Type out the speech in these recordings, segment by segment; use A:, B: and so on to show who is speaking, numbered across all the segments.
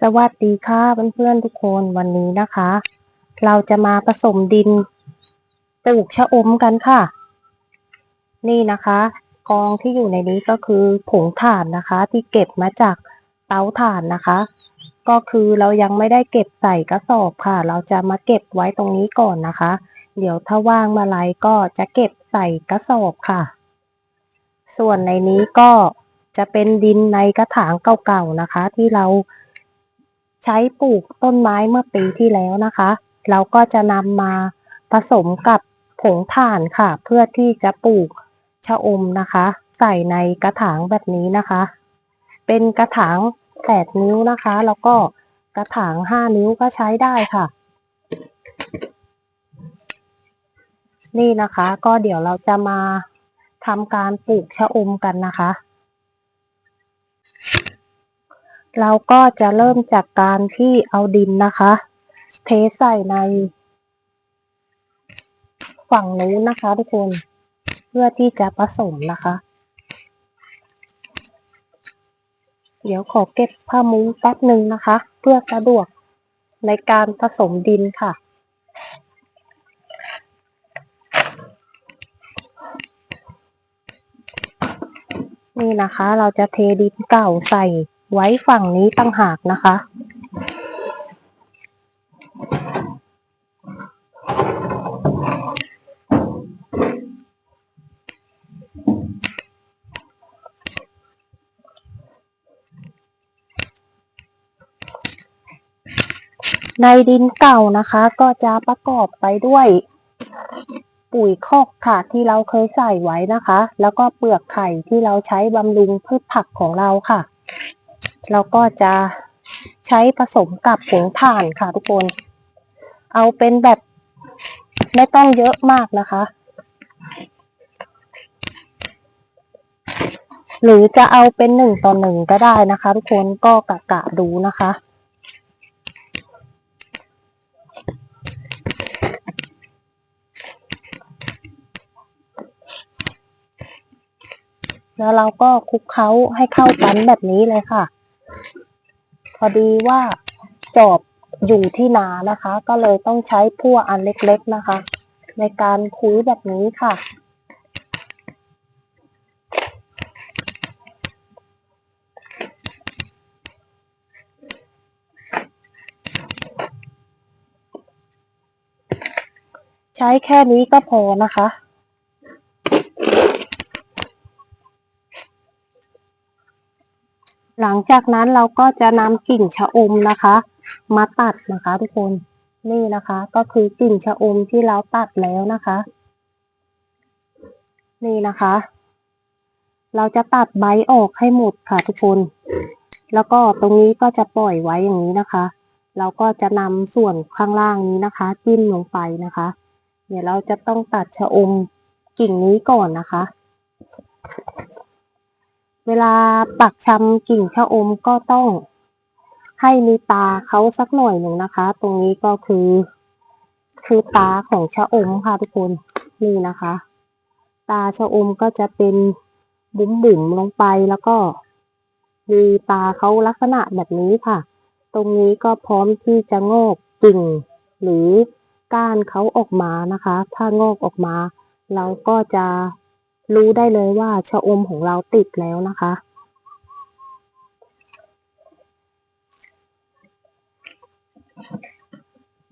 A: สวัสดีค่ะเพื่อนๆทุกคนวันนี้นะคะ เราจะมาผสมดินปลูกชะอมกันค่ะ นี่นะคะ กองที่อยู่ในนี้ก็คือผงถ่านนะคะ ที่เก็บมาจากเตาถ่านนะคะ ก็คือเรายังไม่ได้เก็บใส่กระสอบค่ะ เราจะมาเก็บไว้ตรงนี้ก่อนนะคะ เดี๋ยวถ้าว่างมาไรก็จะเก็บใส่กระสอบค่ะ ส่วนในนี้ก็จะเป็นดินในกระถางเก่าๆนะคะ ที่เรา ใช้ปลูกต้นไม้เมื่อปีที่แล้วนะคะ เราก็จะนำมาผสมกับผงถ่านค่ะ เพื่อที่จะปลูกชะอมนะคะ ใส่ในกระถางแบบนี้นะคะ เป็นกระถาง 8 นิ้วนะคะ แล้วก็กระถาง 5 นิ้วก็ใช้ได้ค่ะ นี่นะคะ ก็เดี๋ยวเราจะมาทำการปลูกชะอมกันนะคะ เราก็จะเริ่มจากการที่เอาดินนะคะ เทใส่ใน ฝั่งนู้นนะคะทุกคน เพื่อที่จะผสมนะคะ เดี๋ยวขอเก็บผ้ามุ้งแป๊บหนึ่งนะคะ เพื่อสะดวกในการผสมดินค่ะนี่นะคะ เราจะเทดินเก่าใส่ ไว้ฝั่งนี้ตั้งหากนะคะ ในดินเก่านะคะก็จะประกอบไปด้วยปุ๋ยคอกค่ะที่เราเคยใส่ไว้นะคะ แล้วก็เปลือกไข่ที่เราใช้บำรุงพืชผักของเราค่ะ เราก็จะใช้ผสมกับผงถ่านค่ะทุกคน เอาเป็นแบบไม่ต้องเยอะมากนะคะ หรือจะเอาเป็นหนึ่งต่อหนึ่งก็ได้นะคะ ทุกคนก็กะกะดูนะคะแล้วเราก็คลุกเคล้าให้เข้ากันแบบนี้เลยค่ะ อดีว่าจอบอยู่ที่นานะคะ ก็เลยต้องใช้พั่วอันเล็กๆนะคะ ในการคุยแบบนี้ค่ะ ใช้แค่นี้ก็พอนะคะ หลังจากนั้นเราก็จะนำกิ่งชะอมนะคะ มาตัดนะคะ ทุกคนนี่นะคะ ก็คือกิ่งชะอมที่เราตัดแล้วนะคะ นี่นะคะ เราจะตัดใบออกให้หมดค่ะทุกคน แล้วก็ตรงนี้ก็จะปล่อยไว้อย่างนี้นะคะ เราก็จะนำส่วนข้างล่างนี้นะคะ จิ้มลงไปนะคะ เดี๋ยวเราจะต้องตัดชะอมกิ่งนี้ก่อนนะคะ เวลาปักชำกิ่งชะอมก็ต้องให้มีตาเขาสักหน่อยหนึ่งนะคะ ตรงนี้ก็คือ คือตาของชะอมค่ะทุกคนนี่นะคะ ตาชะอมก็จะเป็นบุ๋มบุ๋มลงไปแล้วก็มีตาเขาลักษณะแบบนี้ค่ะ ตรงนี้ก็พร้อมที่จะงอกกิ่ง หรือก้านเขาออกมานะคะ ถ้างอกออกมา เราก็จะ รู้ได้เลยว่าชะอมของเราติดแล้วนะคะ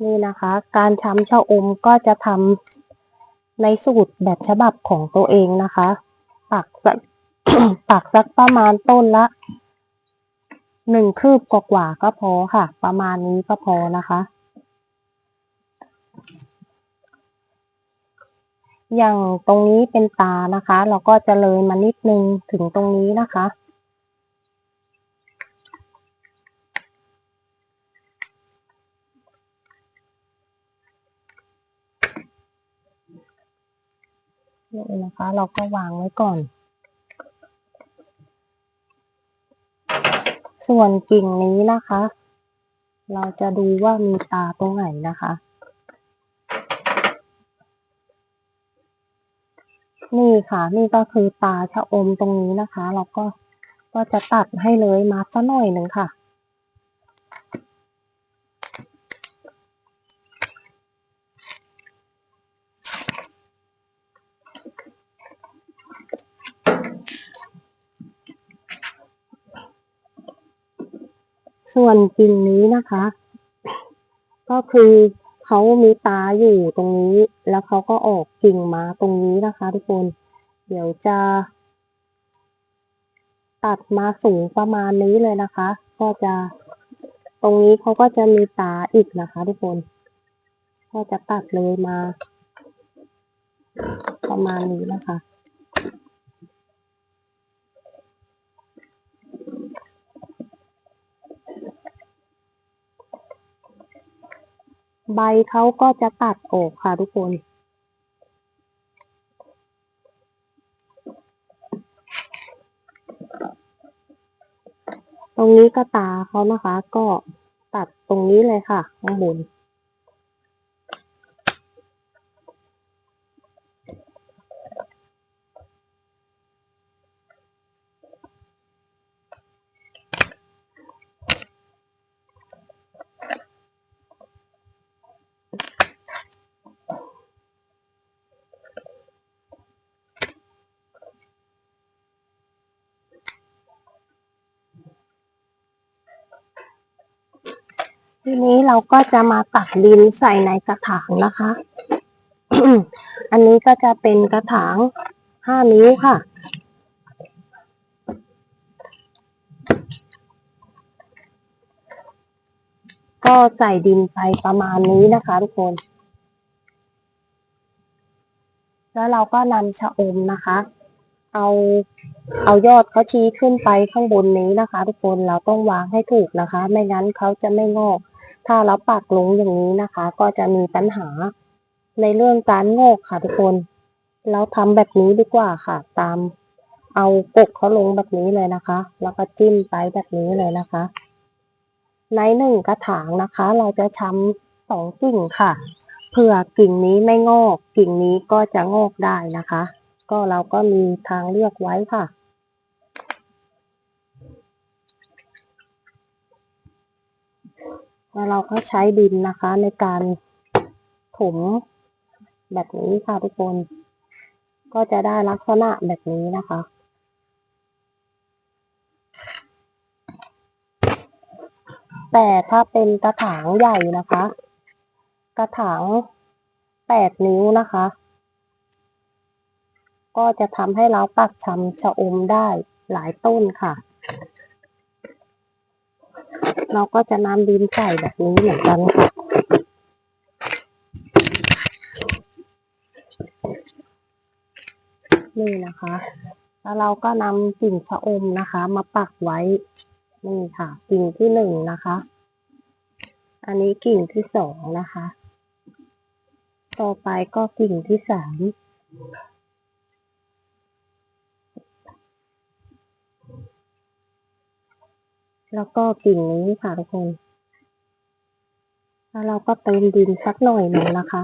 A: นี่นะคะ การช้ำชะอมก็จะทำในสูตรแบบฉบับของตัวเองนะคะ ปักสักปักสักประมาณต้นละหนึ่งคืบกว่าก็พอค่ะ ประมาณนี้ก็พอนะคะ อย่างตรงนี้เป็นตานะคะ เราก็จะเลยมานิดนึงถึงตรงนี้นะคะ นี่นะคะ เราก็วางไว้ก่อน ส่วนกิ่งนี้นะคะ เราจะดูว่ามีตาตรงไหนนะคะ นี่ค่ะ นี่ก็คือตาชะอมตรงนี้นะคะ เราก็ก็จะตัดให้เลยมาสักหน่อยหนึ่งค่ะ ส่วนปิ่งนี้นะคะ ก็คือ เขามีตาอยู่ตรงนี้ แล้วเขาก็ออกกิ่งมาตรงนี้นะคะ ทุกคน เดี๋ยวจะ ตัดมาสูงประมาณนี้เลยนะคะ ก็จะ ตรงนี้เขาก็จะมีตาอีกนะคะ ทุกคน ก็จะตัดเลยมา ประมาณนี้นะคะ ใบเขาก็จะตัดออกค่ะทุกคน ตรงนี้ก็ตาเขานะคะ ก็ตัดตรงนี้เลยค่ะ ข้างบน ทีนี้เราก็จะมาตักดินใส่ในกระถางนะคะ อันนี้ก็จะเป็นกระถางห้านิ้วค่ะ ก็ใส่ดินไปประมาณนี้นะคะทุกคน แล้วเราก็นำชะอมนะคะ เอาเอายอดเขาชี้ขึ้นไปข้างบนนี้นะคะ ทุกคนเราต้องวางให้ถูกนะคะ ไม่งั้นเขาจะไม่งอก ถ้าเราปักลงอย่างนี้นะคะ ก็จะมีปัญหาในเรื่องการงอกค่ะทุกคน เราทำแบบนี้ดีกว่าค่ะ ตามเอากกเขาลงแบบนี้เลยนะคะ แล้วก็จิ้มไปแบบนี้เลยนะคะ ในหนึ่งกระถางนะคะ เราจะช้ำสองกิ่งค่ะเผื่อกิ่งนี้ไม่งอก กิ่งนี้ก็จะงอกได้นะคะ ก็เราก็มีทางเลือกไว้ค่ะ แล้วเราก็ใช้ดินนะคะในการถมแบบนี้ค่ะทุกคน ก็จะได้ลักษณะแบบนี้นะคะแต่ถ้าเป็นกระถางใหญ่นะคะ กระถางแปดนิ้วนะคะ ก็จะทำให้เราปักชำชะอมได้หลายต้นค่ะ เราก็จะนำดินใส่แบบนี้เหมือนกันค่ะนี่นะคะ แล้วเราก็นำกิ่งชะอมนะคะ มาปักไว้ นี่ค่ะ กิ่งที่หนึ่งนะคะ อันนี้กิ่งที่สองนะคะ ต่อไปก็กิ่งที่สาม แล้วก็กิ่งนี้ค่ะทุกคน แล้วเราก็เติมดินสักหน่อยหนึ่งนะคะ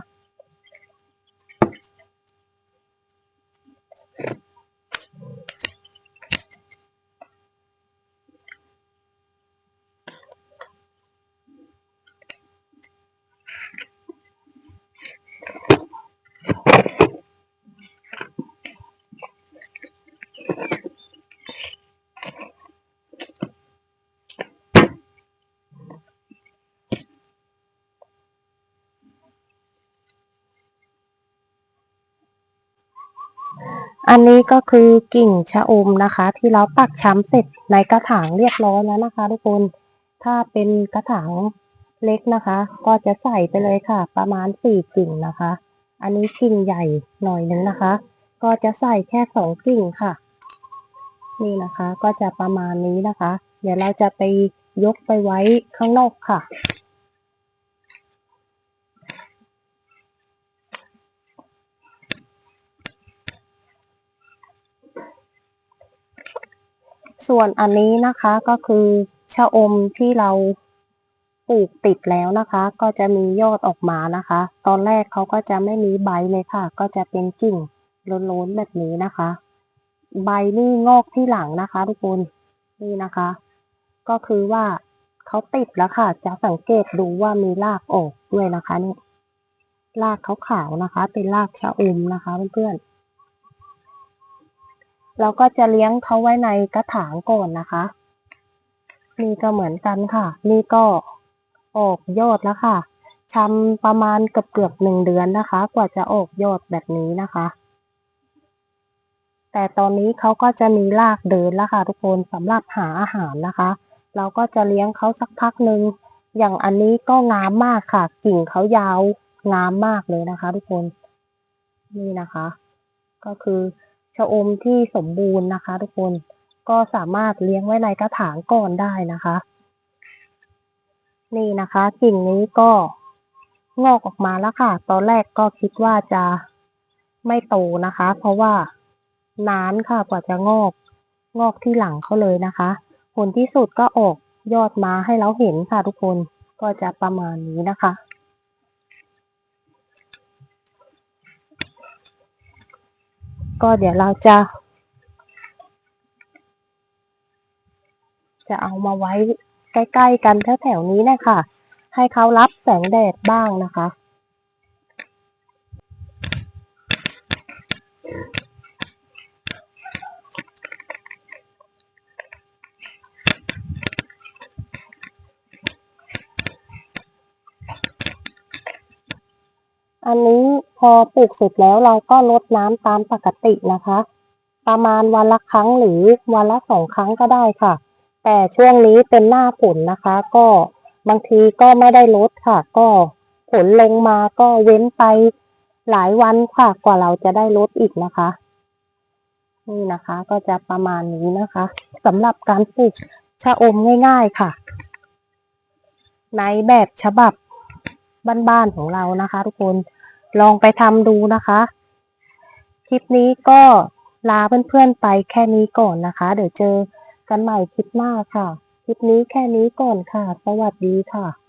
A: อั นนี้ก็คือกิ่งชะอมนะคะ ที่เราปักช้ำเสร็จในกระถางเรียบร้อยแล้วนะคะ ทุกคนถ้าเป็นกระถางเล็กนะคะ ก็จะใส่ไปเลยค่ะ ประมาณสี่กิ่งนะคะ อันนี้กิ่งใหญ่หน่อยนึงนะคะ ก็จะใส่แค่สองกิ่งค่ะ นี่นะคะก็จะประมาณนี้นะคะ เดี๋ยวเราจะไปยกไปไว้ข้างนอกค่ะ ส่วนอันนี้นะคะก็คือชะอมที่เราปลูกติดแล้วนะคะ ก็จะมียอดออกมานะคะ ตอนแรกเขาก็จะไม่มีใบเลยค่ะ ก็จะเป็นกิ่งโล้นๆแบบนี้นะคะ ใบนี่งอกที่หลังนะคะทุกคนนี่นะคะ ก็คือว่าเขาติดแล้วค่ะ จะสังเกตดูว่ามีรากออกด้วยนะคะนี่รากขาวๆนะคะ เป็นรากชะอมนะคะเพื่อนๆ เราก็จะเลี้ยงเขาไว้ในกระถางก่อนนะคะ นี่ก็เหมือนกันค่ะ นี่ก็ออกยอดแล้วค่ะชำประมาณเกือบเกือบหนึ่งเดือนนะคะ กว่าจะออกยอดแบบนี้นะคะ แต่ตอนนี้เขาก็จะมีรากเดินแล้วค่ะทุกคนสำหรับหาอาหารนะคะ เราก็จะเลี้ยงเขาสักพักหนึ่งอย่างอันนี้ก็งามมากค่ะ กิ่งเขายาวงามมากเลยนะคะ ทุกคนนี่นะคะ ก็คือ ชะอมที่สมบูรณ์นะคะ ทุกคนก็สามารถเลี้ยงไว้ในกระถางก่อนได้นะคะ นี่นะคะกิ่งนี้ก็งอกออกมาแล้วค่ะ ตอนแรกก็คิดว่าจะไม่โตนะคะ เพราะว่านานค่ะกว่าจะงอก งอกที่หลังเขาเลยนะคะผลที่สุดก็ออกยอดมาให้เราเห็นค่ะทุกคนก็จะประมาณนี้นะคะ ก็เดี๋ยวเราจะ จะเอามาไว้ใกล้ๆกันแถวๆนี้นะคะ ให้เขารับแสงแดดบ้างนะคะ อันนี้ พอปลูกเสร็จแล้วเราก็รดน้ำตามปกตินะคะ ประมาณวันละครั้งหรือวันละสองครั้งก็ได้ค่ะ แต่ช่วงนี้เป็นหน้าฝนนะคะ ก็บางทีก็ไม่ได้ลดค่ะ ก็ฝนลงมาก็เว้นไปหลายวันค่ะกว่าเราจะได้ลดอีกนะคะ นี่นะคะก็จะประมาณนี้นะคะสำหรับการปลูกชะอมง่าย ๆค่ะ ในแบบฉบับบ้านๆของเรานะคะ ทุกคน ลองไปทำดูนะคะ คลิปนี้ก็ลาเพื่อนๆไปแค่นี้ก่อนนะคะ เดี๋ยวเจอกันใหม่คลิปหน้าค่ะ คลิปนี้แค่นี้ก่อนค่ะ สวัสดีค่ะ